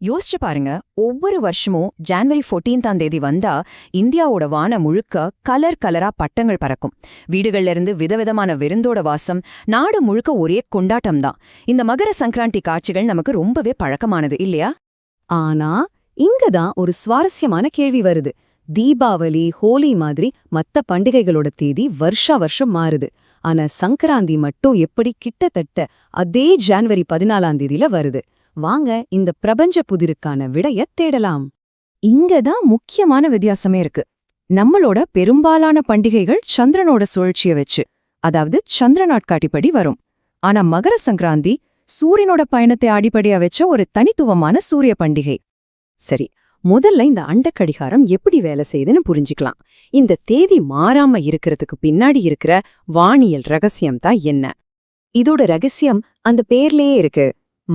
யோசிச்சு பாருங்க ஒவ்வொரு வருஷமும் ஜான்வரி 14ஆம் தேதி வந்தா இந்தியாவோட வானம் முழுக்க கலர் கலரா பட்டங்கள் பறக்கும். வீடுகள்ல இருந்து விதவிதமான விருந்தோட வாசம் நாடு முழுக்க ஒரே கொண்டாட்டம் தான் இந்த மகர சங்கராந்தி காட்சிகள் நமக்கு ரொம்பவே பழக்கமானது இல்லையா? ஆனா இங்கதான் ஒரு சுவாரஸ்யமான கேள்வி வருது. தீபாவளி ஹோலி மாதிரி மத்த பண்டிகைகளோட தேதி வருஷா வருஷம் மாறுது. ஆனா சங்கராந்தி மட்டும் எப்படி கிட்டத்தட்ட அதே ஜான்வரி பதினாலாம் தேதியில வருது. வாங்க இந்த பிரபஞ்ச புதிருக்கான விடைய தேடலாம். இங்கதான் முக்கியமான வித்தியாசமே இருக்கு. நம்மளோட பெரும்பாலான பண்டிகைகள் சந்திரனோட சுழற்சிய வச்சு அதாவது சந்திர நாட்காட்டிப்படி வரும். ஆனா மகர சங்கராந்தி சூரியனோட பயணத்தை அடிப்படையா வச்ச ஒரு தனித்துவமான சூரிய பண்டிகை. சரி முதல்ல இந்த அண்டக்கடிகாரம் எப்படி வேலை செய்யுதுன்னு புரிஞ்சுக்கலாம். இந்த தேதி மாறாம இருக்கிறதுக்கு பின்னாடி இருக்கிற வானியல் ரகசியம் தான் என்ன? இதோட ரகசியம் அந்த பேர்லயே இருக்கு.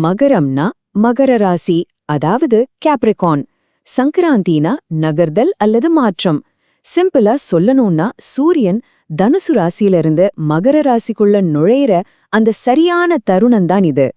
மகரம்னா மகர ராசி அதாவது கேப்ரிகான் சங்கராந்தினா நகர்தல் அல்லது மாற்றம். சிம்பிளா சொல்லணும்னா சூரியன் தனுசு ராசியிலிருந்து மகர ராசிக்குள்ள நுழையிற அந்த சரியான தருணம் தான் இது.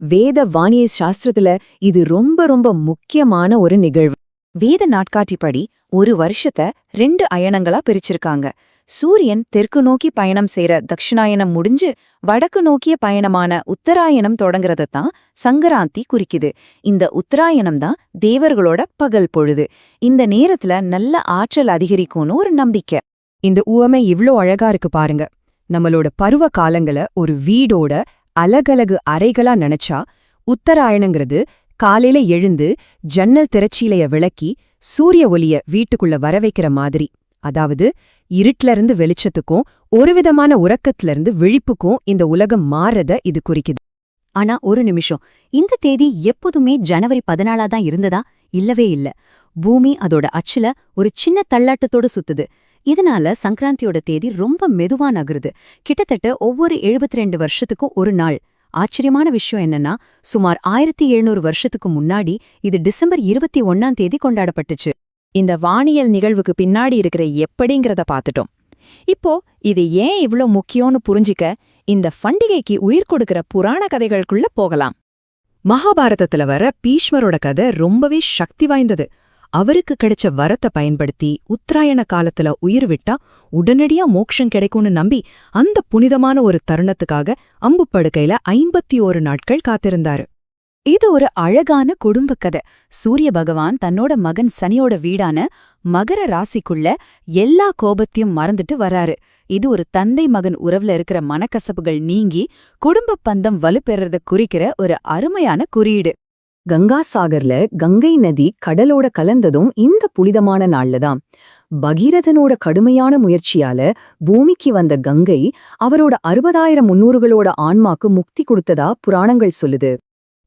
வேத வானிய சாஸ்திரத்துல இது ரொம்ப ரொம்ப முக்கியமான ஒரு நிகழ்வு. வேத நாட்காட்டிப்படி ஒரு வருஷத்தை ரெண்டு அயனங்களா பிரிச்சிருக்காங்க. சூரியன் தெற்கு நோக்கி பயணம் செய்யற தட்சிணாயனம் முடிஞ்சு வடக்கு நோக்கிய பயணமான உத்தராயணம் தொடங்குறதத்தான் சங்கராந்தி குறிக்குது. இந்த உத்தராயணம் தான் தேவர்களோட பகல் பொழுது. இந்த நேரத்துல நல்ல ஆற்றல் அதிகரிக்கும்னு ஒரு நம்பிக்கை. இந்த உவமை இவ்ளோ அழகா இருக்கு பாருங்க. நம்மளோட பருவ காலங்கள ஒரு வீடோட அலகலகு அறைகளா நினைச்சா உத்தராயணங்கிறது காலையில எழுந்து ஜன்னல் திரச்சீலைய விளக்கி சூரிய ஒளிய வீட்டுக்குள்ள வர வைக்கிற மாதிரி. அதாவது இருட்டிலிருந்து இருந்து வெளிச்சத்துக்கும் ஒருவிதமான உறக்கத்துல இருந்து விழிப்புக்கும் இந்த உலகம் மாறத இது குறிக்குது. ஆனா ஒரு நிமிஷம் இந்த தேதி எப்போதுமே ஜனவரி பதினாலா தான் இருந்ததா? இல்லவே இல்ல. பூமி அதோட அச்சுல ஒரு சின்ன தள்ளாட்டத்தோட சுத்துது. இதனால சங்கராந்தியோட தேதி ரொம்ப மெதுவா நகருது. கிட்டத்தட்ட ஒவ்வொரு 72 வருஷத்துக்கும் ஒரு நாள். ஆச்சரியமான விஷயம் என்னன்னா சுமார் ஆயிரத்தி எழுநூறு வருஷத்துக்கு முன்னாடி இது டிசம்பர் இருபத்தி ஒன்னாம் தேதி கொண்டாடப்பட்டுச்சு. இந்த வானியல் நிகழ்வுக்கு பின்னாடி இருக்கிற எப்படிங்கிறத பார்த்துட்டோம். இப்போ இது ஏன் இவ்ளோ முக்கியம்னு புரிஞ்சிக்க இந்த பண்டிகைக்கு உயிர் கொடுக்கிற புராண கதைகளுக்குள்ள போகலாம். மகாபாரதத்துல வர பீஷ்மரோட கதை ரொம்பவே சக்தி வாய்ந்தது. அவருக்கு கிடைச்ச வரத்தை பயன்படுத்தி உத்தராயண காலத்துல உயிர் விட்டா உடனடியா மோட்சம் கிடைக்கும்னு நம்பி அந்த புனிதமான ஒரு தருணத்துக்காக அம்புப்படுக்கையில ஐம்பத்தி ஓரு நாட்கள் காத்திருந்தாரு. இது ஒரு அழகான குடும்ப கதை. சூரிய பகவான் தன்னோட மகன் சனியோட வீடான மகர ராசிக்குள்ள எல்லா கோபத்தையும் மறந்துட்டு வராரு. இது ஒரு தந்தை மகன் உறவுல இருக்கிற மனக்கசப்புகள் நீங்கி குடும்ப பந்தம் வலுப்பெறத குறிக்கிற ஒரு அருமையான குறியீடு. கங்கா சாகர்ல கங்கை நதி கடலோட கலந்ததும் இந்த புனிதமான நாள்லதான். பகீரதனோட கடுமையான முயற்சியால பூமிக்கு வந்த கங்கை அவரோட அறுபதாயிரம் முன்னூறுகளோட ஆன்மாக்கு முக்தி கொடுத்ததா புராணங்கள் சொல்லுது.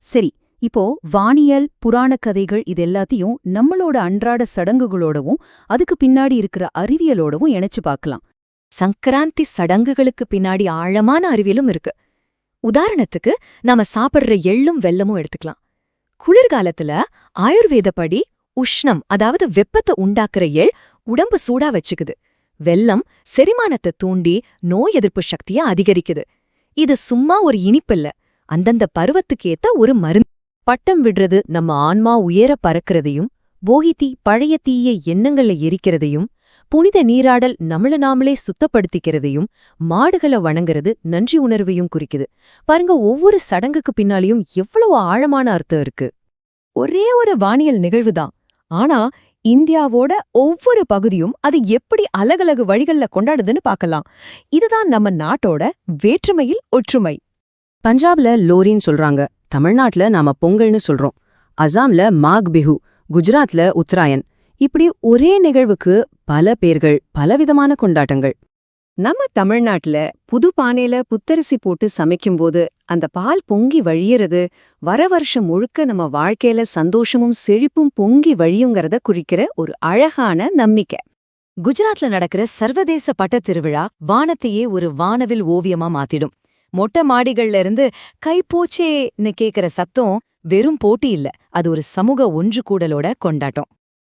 சரி இப்போ வானியல் புராணக் கதைகள் இது எல்லாத்தையும் நம்மளோட அன்றாட சடங்குகளோடவும் அதுக்கு பின்னாடி இருக்கிற அறிவியலோடவும் இணைச்சு பார்க்கலாம். சங்கராந்தி சடங்குகளுக்கு பின்னாடி ஆழமான அறிவியலும் இருக்கு. உதாரணத்துக்கு நாம சாப்பிடுற எள்ளும் வெள்ளமும் எடுத்துக்கலாம். குளிர்காலத்துல ஆயுர்வேதப்படி உஷ்ணம் அதாவது வெப்பத்தை உண்டாக்குற எள் உடம்பு சூடா வச்சுக்குது. வெல்லம் செரிமானத்தை தூண்டி நோய் எதிர்ப்பு சக்திய அதிகரிக்குது. இது சும்மா ஒரு இனிப்பில்ல அந்தந்த பருவத்துக்கேத்த ஒரு மருந்து. பட்டம் விடுறது நம்ம ஆன்மா உயர பறக்கிறதையும் தீ பழைய தீய எண்ணங்கள்ல எரிக்கிறதையும் புனித நீராடல் நம்மள நாமளே சுத்தப்படுத்திக்கிறதையும் மாடுகளை வணங்குறது நன்றி உணர்வையும் குறிக்குது. பாருங்க ஒவ்வொரு சடங்குக்கு பின்னாலையும் எவ்வளவு ஆழமான அர்த்தம் இருக்கு. ஒரே ஒரு வானியல் நிகழ்வுதான். ஆனா இந்தியாவோட ஒவ்வொரு பகுதியும் அது எப்படி அலகலகு வழிகள்ல கொண்டாடுதுன்னு பார்க்கலாம் இதுதான் நம்ம நாட்டோட வேற்றுமையில் ஒற்றுமை. பஞ்சாப்ல லோரின்னு சொல்றாங்க. தமிழ்நாட்டுல நாம பொங்கல்னு சொல்றோம். அசாம்ல மாக் பிஹு குஜராத்ல உத்தராயன். இப்படி ஒரே நிகழ்வுக்கு பல பேர்கள் பலவிதமான கொண்டாட்டங்கள். நம்ம தமிழ்நாட்டுல புது பானையில புத்தரிசி போட்டு சமைக்கும்போது அந்த பால் பொங்கி வழியறது வர வருஷம் முழுக்க நம்ம வாழ்க்கையில சந்தோஷமும் செழிப்பும் பொங்கி வழியுங்கிறத குறிக்கிற ஒரு அழகான நம்பிக்கை. குஜராத்ல நடக்கிற சர்வதேச பட்டத் திருவிழா வானத்தையே ஒரு வானவில் ஓவியமா மாத்திடும். மொட்டை மாடிகள்ல இருந்து கை போச்சேன்னு கேக்குற சத்தம் வெறும் போட்டி இல்ல அது ஒரு சமூக ஒன்று கூடலோட கொண்டாட்டம்.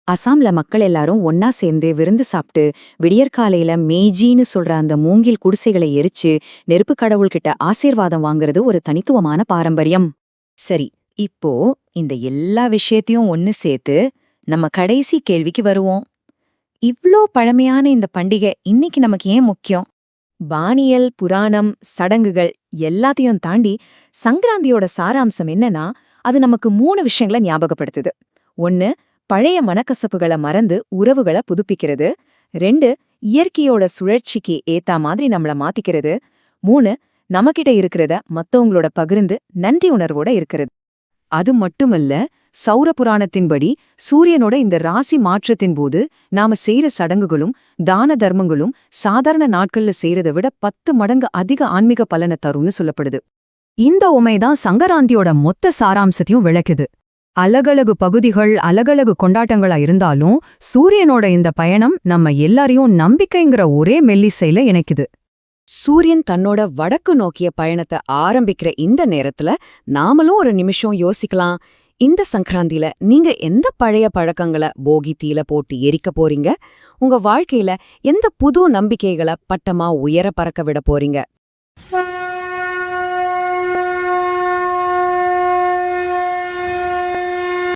அசாம்ல மக்கள் எல்லாரும் ஒன்னா சேர்ந்து விருந்து சாப்பிட்டு விடியற்காலையில மேஜின்னு சொல்ற அந்த மூங்கில் குடிசைகளை எரிச்சு நெருப்பு கடவுள்கிட்ட ஆசீர்வாதம் வாங்குறது ஒரு தனித்துவமான பாரம்பரியம். சரி இப்போ இந்த எல்லா விஷயத்தையும் ஒன்னு சேர்த்து நம்ம கடைசி கேள்விக்கு வருவோம். இவ்ளோ பழமையான இந்த பண்டிகை இன்னைக்கு நமக்கு ஏன் முக்கியம்? வானியல் புராணம் சடங்குகள் எல்லாத்தையும் தாண்டி சங்கராந்தியோட சாராம்சம் என்னன்னா அது நமக்கு மூணு விஷயங்களை ஞாபகப்படுத்துது. ஒன்னு பழைய மனக்கசப்புகளை மறந்து உறவுகளை புதுப்பிக்கிறது. ரெண்டு இயற்கையோட சுழற்சிக்கு ஏத்தா மாதிரி நம்மள மாத்திக்கிறது. மூணு நமக்கிட்ட இருக்கிறத மத்தவங்களோட பகிர்ந்து நன்றி உணர்வோட இருக்கிறது. அது மட்டுமல்ல சௌர புராணத்தின்படி சூரியனோட இந்த ராசி மாற்றத்தின் போது நாம செய்யற சடங்குகளும் தான தர்மங்களும் சாதாரண நாட்கள்ல செய்யறதை விட பத்து மடங்கு அதிக ஆன்மீக பலனை தரும்னு சொல்லப்படுது. இந்த உமைதான் சங்கராந்தியோட மொத்த சாராம்சத்தையும் விளக்குது. அலகலகு பகுதிகள் அலகலகு கொண்டாட்டங்களா இருந்தாலும் சூரியனோட இந்த பயணம் நம்ம எல்லாரையும் நம்பிக்கைங்கிற ஒரே மெல்லிசையில இணைக்குது. சூரியன் தன்னோட வடக்கு நோக்கிய பயணத்தை ஆரம்பிக்கிற இந்த நேரத்துல நாமளும் ஒரு நிமிஷம் யோசிக்கலாம். இந்த சங்கராந்தில நீங்க எந்த பழைய பழக்கங்களை போகி தீல போட்டு எரிக்க போறீங்க? உங்க வாழ்க்கையில எந்த புது நம்பிக்கைகளை பட்டமா உயர பறக்க விட போறீங்க?